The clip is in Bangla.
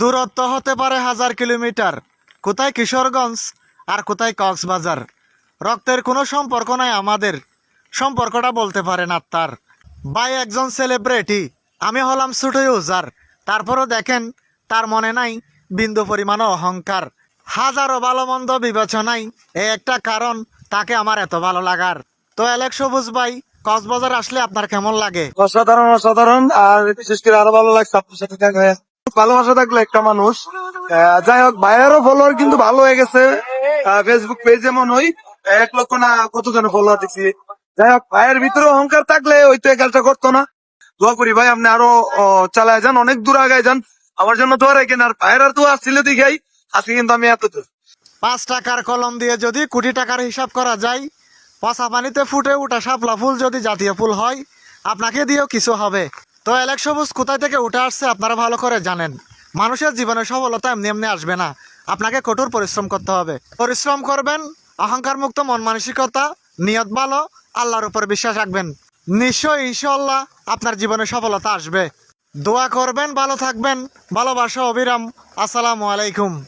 দূরত্ব হতে পারে হাজার কিলোমিটার। কোথায় কিশোরগঞ্জ আর কোথায় কক্সবাজার? রক্তের কোনো সম্পর্ক নাই আমাদের। সম্পর্কটা বলতে পারেন আত্মার। ভাই একজন সেলিব্রিটি আমি হলাম ছোট ইউজার। তারপরও দেখেন, তার মনে নাই বিন্দু পরিমাণ অহংকার। হাজারো ভালো মন্দ বিবেচনায় এই একটা কারণ তাকে আমার এত ভালো লাগার। তো অ্যালেক সবুজ ভাই, কক্সবাজার আসলে আপনার কেমন লাগে? অসাধারণ অসাধারণ। আর বিশেষ করে আরও ভালো লাগছে আপনার সাথে দেখা। ভালোবাসা থাকলে একটা মানুষ। যাই হোক, ভাইয়েরও ফলোয়ার কিন্তু ভালো হয়ে গেছে। ফেসবুক পেজ যেমন ওই, এক লক্ষ না কত জন ফলোয়ার দেখছি। যাই হোক, ভাইয়ের ভিতরে অহংকার থাকলে ওই তো এই কাজটা করতো না। দোয়া করি ভাই, আপনি আরও চালায় যান, অনেক দূর আগায় যান। আমার জন্য দোয়া রাখেন, আর ভাইয়ের আর দোয়া ছিল দেখাই। আজকে কিন্তু আমি এত দূর পাঁচ টাকার কলম দিয়ে যদি কোটি টাকার হিসাব করা যায়, পচা পানিতে ফুটে ওঠা শাপলা ফুল যদি জাতীয় ফুল হয়, আপনাকে দিয়েও কিছু হবে। তো এলেক সবুজ কোথায় থেকে উঠে আসছে আপনারা ভালো করে জানেন। মানুষের জীবনে সফলতা এমনি এমনি আসবে না। আপনাকে কঠোর পরিশ্রম করতে হবে। পরিশ্রম করবেন, অহংকার মুক্ত মন মানসিকতা, নিয়ত ভালো, আল্লাহর উপর বিশ্বাস রাখবেন। নিশ্চয়ই ইনশাল্লাহ আপনার জীবনে সফলতা আসবে। দোয়া করবেন, ভালো থাকবেন। ভালোবাসা, অবিরাম। আসসালামু আলাইকুম।